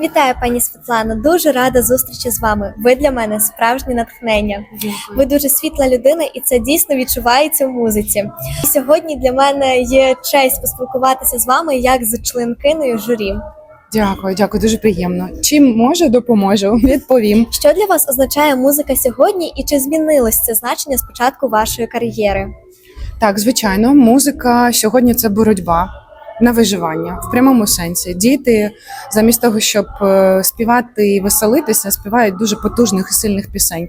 Вітаю, пані Світлано. Дуже рада зустрічі з вами. Ви для мене справжнє натхнення. Ви дуже світла людина, і це дійсно відчувається в музиці. І сьогодні для мене є честь поспілкуватися з вами як з членкиною журі. Дякую, дякую, дуже приємно. Чим можу, допоможу. Відповім. Що для вас означає музика сьогодні, і чи змінилось це значення з початку вашої кар'єри? Так, звичайно, музика сьогодні це боротьба на виживання в прямому сенсі. Діти, замість того, щоб е, співати і веселитися, співають дуже потужних і сильних пісень.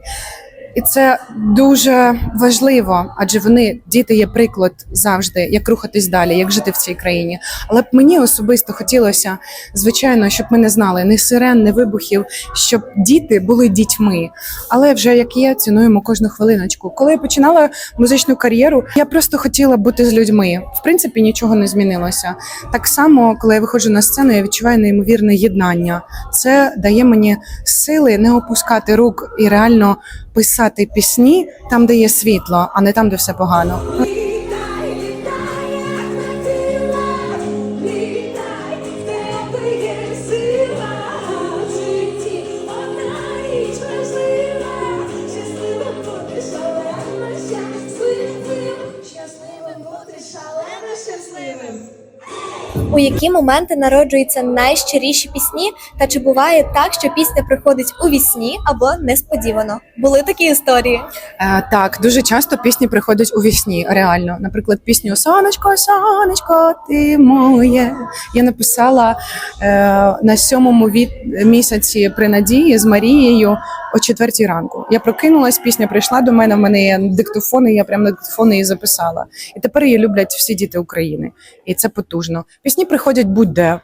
І це дуже важливо, адже вони діти є приклад завжди, як рухатись далі, як жити в цій країні. Але б мені особисто хотілося, звичайно, щоб ми не знали ні сирен, ні вибухів, щоб діти були дітьми. Але вже як є, цінуємо кожну хвилиночку. Коли я починала музичну кар'єру, я просто хотіла бути з людьми. В принципі, нічого не змінилося. Так само, коли я виходжу на сцену, я відчуваю неймовірне єднання. Це дає мені сили не опускати рук і реально писати пісні там, де є світло, а не там, де все погано. У які моменти народжуються найщиріші пісні? Та чи буває так, що пісня приходить у вісні або несподівано? Були такі історії? Е, так, дуже часто пісні приходять у вісні, реально. Наприклад, пісню Сонечко, сонечко, ти моє. Я написала е, на сьомому місяці при надії з Марією о четвертій ранку. Я прокинулась, пісня прийшла до мене. В мене є диктофон, і я прямо на диктофон її записала. І тепер її люблять всі діти України, і це потужно. Пісні приходять будь-де.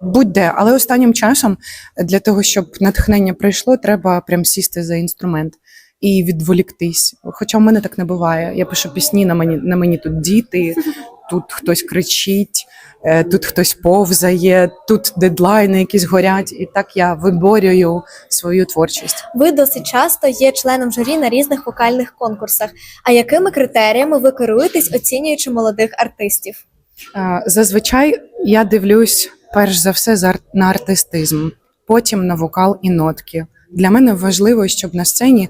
Будь-де, але останнім часом для того, щоб натхнення прийшло, треба прям сісти за інструмент і відволіктись. Хоча в мене так не буває. Я пишу пісні на мені на мені тут діти, тут хтось кричить, е, тут хтось повзає, тут дедлайни якісь горять, і так я виборюю свою творчість. Ви досить часто є членом журі на різних вокальних конкурсах. А якими критеріями ви керуєтесь, оцінюючи молодих артистів? Зазвичай я дивлюсь перш за все на артистизм, потім на вокал і нотки. Для мене важливо, щоб на сцені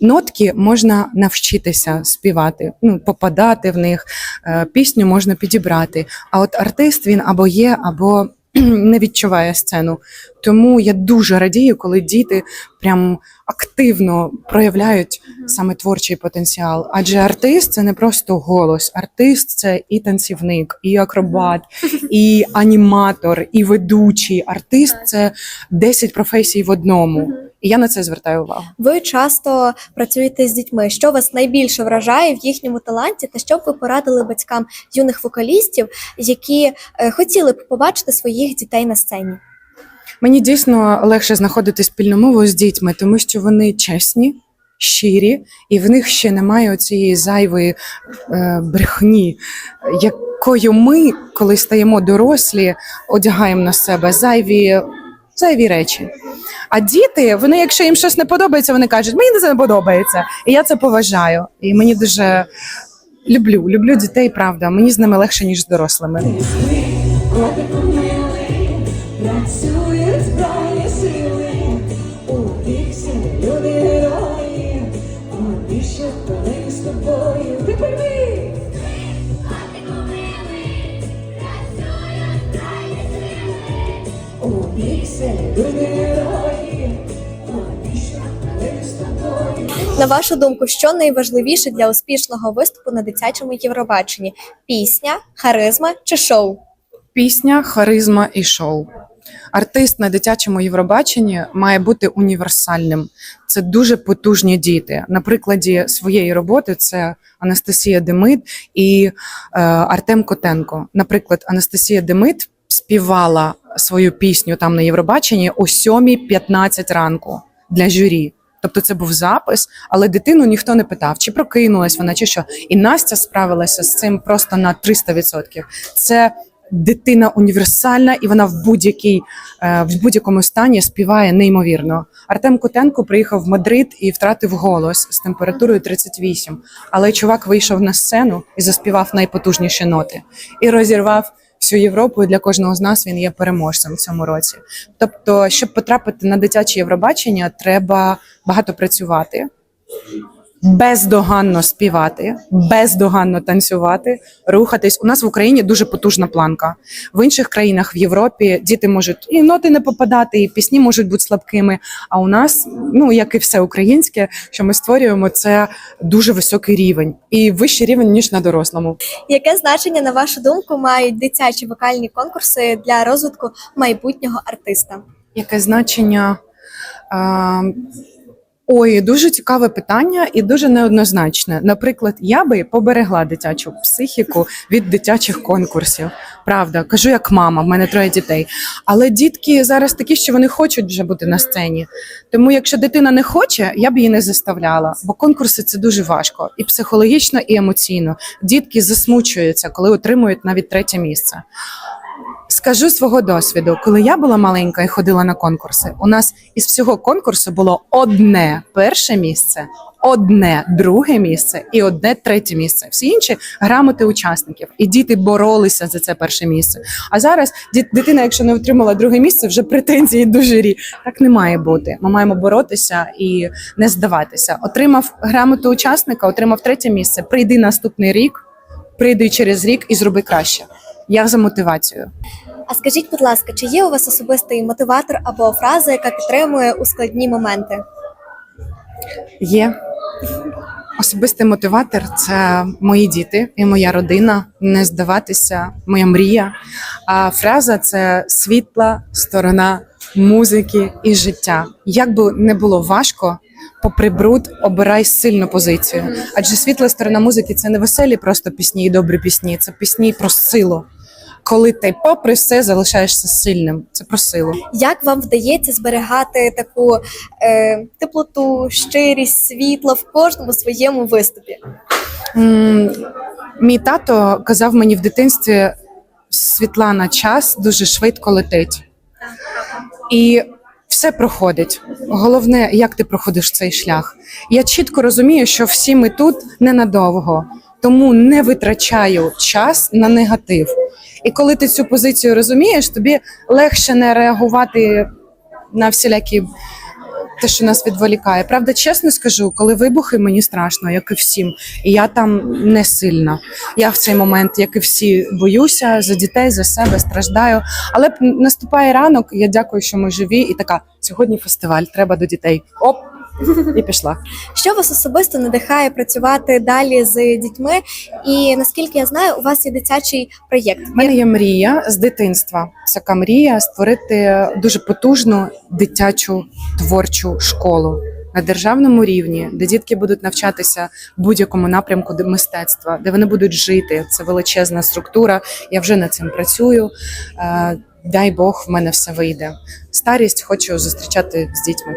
нотки можна навчитися співати, ну попадати в них, е, пісню можна підібрати. А от артист він або є, або не відчуває сцену. Тому я дуже радію, коли діти прям активно проявляють саме творчий потенціал. Адже артист це не просто голос, артист це і танцівник, і акробат, і аніматор, і ведучий. Артист це 10 професій в одному. І я на це звертаю увагу. Ви часто працюєте з дітьми. Що вас найбільше вражає в їхньому таланті, та що б ви порадили батькам юних вокалістів, які е, хотіли б побачити своїх дітей на сцені? Мені дійсно легше знаходити спільну мову з дітьми, тому що вони чесні, щирі, і в них ще немає цієї зайвої е, брехні, якою ми, коли стаємо дорослі, одягаємо на себе зайві, зайві речі. А діти, вони, якщо їм щось не подобається, вони кажуть, мені це не подобається. І я це поважаю. І мені дуже люблю, люблю дітей, правда. Мені з ними легше, ніж з дорослими. У пікселі люди герої. Ти первий! На вашу думку, що найважливіше для успішного виступу на дитячому Євробаченні? Пісня, харизма чи шоу? Пісня, харизма і шоу. Артист на дитячому Євробаченні має бути універсальним. Це дуже потужні діти. На прикладі своєї роботи це Анастасія Демид і е, Артем Котенко. Наприклад, Анастасія Демид співала свою пісню там на Євробаченні о 7.15 ранку для журі. Тобто це був запис, але дитину ніхто не питав, чи прокинулась вона, чи що. І Настя справилася з цим просто на 300%. Це дитина універсальна, і вона в будь-якій е, в будь-якому стані співає неймовірно. Артем Котенко приїхав в Мадрид і втратив голос з температурою 38. Але чувак вийшов на сцену і заспівав найпотужніші ноти і розірвав всю Європу, і для кожного з нас він є переможцем в цьому році. Тобто, щоб потрапити на дитяче Євробачення, треба багато працювати. Бездоганно співати, бездоганно танцювати, рухатись. У нас в Україні дуже потужна планка. В інших країнах в Європі діти можуть і ноти не попадати, і пісні можуть бути слабкими. А у нас, ну як і все українське, що ми створюємо, це дуже високий рівень і вищий рівень ніж на дорослому. Яке значення, на вашу думку, мають дитячі вокальні конкурси для розвитку майбутнього артиста? Яке значення? А, Ой, дуже цікаве питання і дуже неоднозначне. Наприклад, я би поберегла дитячу психіку від дитячих конкурсів. Правда, кажу як мама, в мене троє дітей. Але дітки зараз такі, що вони хочуть вже бути на сцені. Тому, якщо дитина не хоче, я б її не заставляла, бо конкурси це дуже важко і психологічно, і емоційно. Дітки засмучуються, коли отримують навіть третє місце. Скажу свого досвіду, коли я була маленька і ходила на конкурси, у нас із всього конкурсу було одне перше місце, одне друге місце і одне третє місце. Всі інші грамоти учасників, і діти боролися за це перше місце. А зараз дитина, якщо не отримала друге місце, вже претензії до журі. Так не має бути. Ми маємо боротися і не здаватися. Отримав грамоту учасника, отримав третє місце. Прийди наступний рік, прийди через рік і зроби краще. Я за мотивацію. А скажіть, будь ласка, чи є у вас особистий мотиватор або фраза, яка підтримує у складні моменти? Є особистий мотиватор це мої діти і моя родина. Не здаватися, моя мрія. А фраза це світла сторона музики і життя. Як би не було важко, попри бруд, обирай сильну позицію. Адже світла сторона музики це не веселі просто пісні і добрі пісні, це пісні про силу. Коли ти, попри все, залишаєшся сильним. Це про силу. Як вам вдається зберігати таку е, теплоту, щирість, світло в кожному своєму виступі? М, Мій тато казав мені в дитинстві: Світлана, час дуже швидко летить. І все проходить. Головне, як ти проходиш цей шлях. Я чітко розумію, що всі ми тут ненадовго, тому не витрачаю час на негатив. І коли ти цю позицію розумієш, тобі легше не реагувати на всілякі те, що нас відволікає. Правда, чесно скажу, коли вибухи, мені страшно, як і всім. І я там не сильна. Я в цей момент, як і всі, боюся за дітей, за себе страждаю. Але наступає ранок, я дякую, що ми живі. І така сьогодні фестиваль, треба до дітей. Оп, і пішла. Що вас особисто надихає працювати далі з дітьми? І наскільки я знаю, у вас є дитячий проєкт. У мене є мрія з дитинства. Така мрія створити дуже потужну дитячу творчу школу на державному рівні, де дітки будуть навчатися будь-якому напрямку мистецтва, де вони будуть жити. Це величезна структура. Я вже над цим працюю. Е, Дай Бог, в мене все вийде. Старість хочу зустрічати з дітьми.